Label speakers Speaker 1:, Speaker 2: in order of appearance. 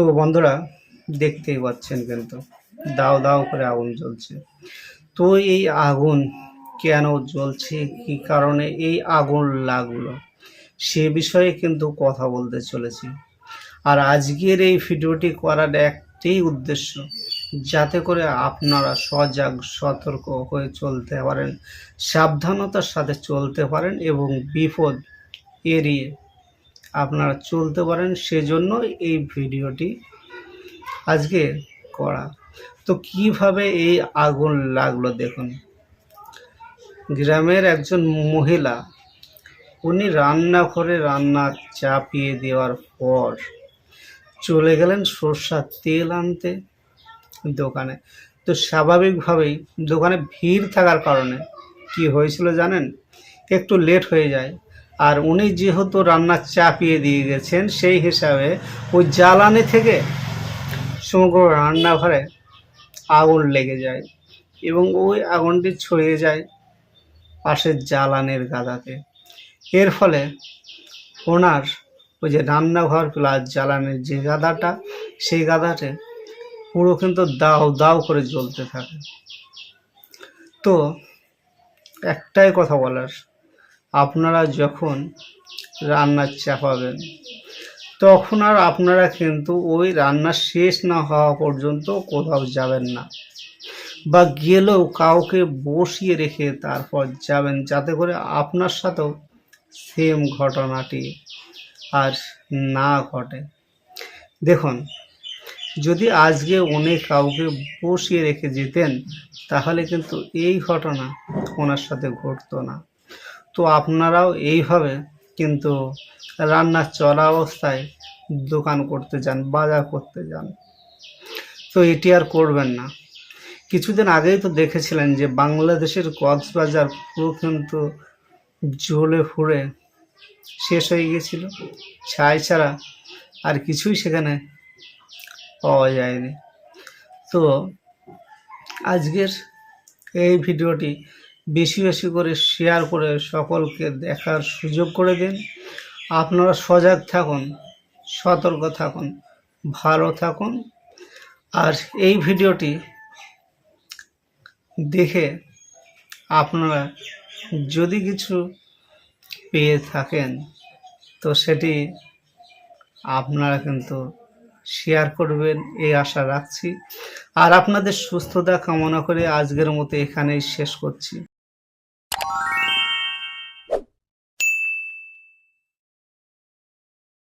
Speaker 1: তো বন্ধুরা, দেখতেই পাচ্ছেন কিন্তু, দাও দাও করে আগুন জ্বলছে। তো এই আগুন কেন জ্বলছে? কি কারণে এই আগুন লাগল? সে বিষয়ে কিন্তু কথা বলতে চলেছি। আর আজকের এই ভিডিওটি করার একটাই উদ্দেশ্য, যাতে করে আপনারা সজাগ, সতর্ক হয়ে চলতে পারেন, সাবধানতার সাথে চলতে পারেন এবং বিপদ এড়িয়ে আপনারা চলতে পারেন সেজন্য এই ভিডিওটি আজকে করা। তো কীভাবে এই আগুন লাগল দেখুন। গ্রামের একজন মহিলা, উনি রান্নাঘরে রান্না চাপিয়ে দেওয়ার পর চলে গেলেন সর্ষার তেল আনতে দোকানে। তো স্বাভাবিকভাবেই দোকানে ভিড় থাকার কারণে কি হয়েছিল জানেন? একটু লেট হয়ে যায়। আর উনি যেহেতু রান্না চাপিয়ে দিয়ে গেছেন, সেই হিসাবে ওই জ্বালানি থেকে সমগ্র রান্নাঘরে আগুন লেগে যায় এবং ওই আগুনটি ছড়িয়ে যায় পাশের জ্বালানির গাদাতে। এর ফলে ওনার ওই যে রান্নাঘর প্লাস জ্বালানির যে গাদাটা, সেই গাদাতে পুরো কিন্তু দাও দাও করে জ্বলতে থাকে। তো একটাই কথা বলার আপনারা যখন রান্না চাপাবেন তখন আর আপনারা কিন্তু ওই রান্না শেষ না হওয়া পর্যন্ত কোথাও যাবেন না বা গেলেও কাউকে বসিয়ে রেখে তারপর যাবেন। যাতে করে আপনার সাথেও সেম ঘটনাটি আর না ঘটে। দেখুন, যদি আজকে উনি কাউকে বসিয়ে রেখে যেতেন, তাহলে কিন্তু এই ঘটনা ওনার সাথে ঘটতো না। তো আপনারাও এইভাবে কিন্তু রান্না চলা অবস্থায় দোকান করতে যান, বাজার করতে যান। তো এটি আর করবেন না। কিছুদিন আগেই তো দেখেছিলেন যে বাংলাদেশের কক্সবাজার পুরো কিন্তু জ্বলে ফুড়ে শেষ হয়ে গেছিল ছাই ছাড়া আর কিছুই সেখানে পাওয়া যায়নি। তো আজকের এই ভিডিওটি বেশি বেশি করে শেয়ার করে সকলকে দেখার সুযোগ করে দিন। আপনারা সজাগ থাকুন, সতর্ক থাকুন, ভালো থাকুন। আর এই ভিডিওটি দেখে আপনারা যদি কিছু পেয়ে থাকেন, তো সেটি আপনারা কিন্তু শেয়ার করবেন, এই আশা রাখছি। আর আপনাদের সুস্থতা কামনা করে আজকের মতো এখানেই শেষ করছি। Thank you.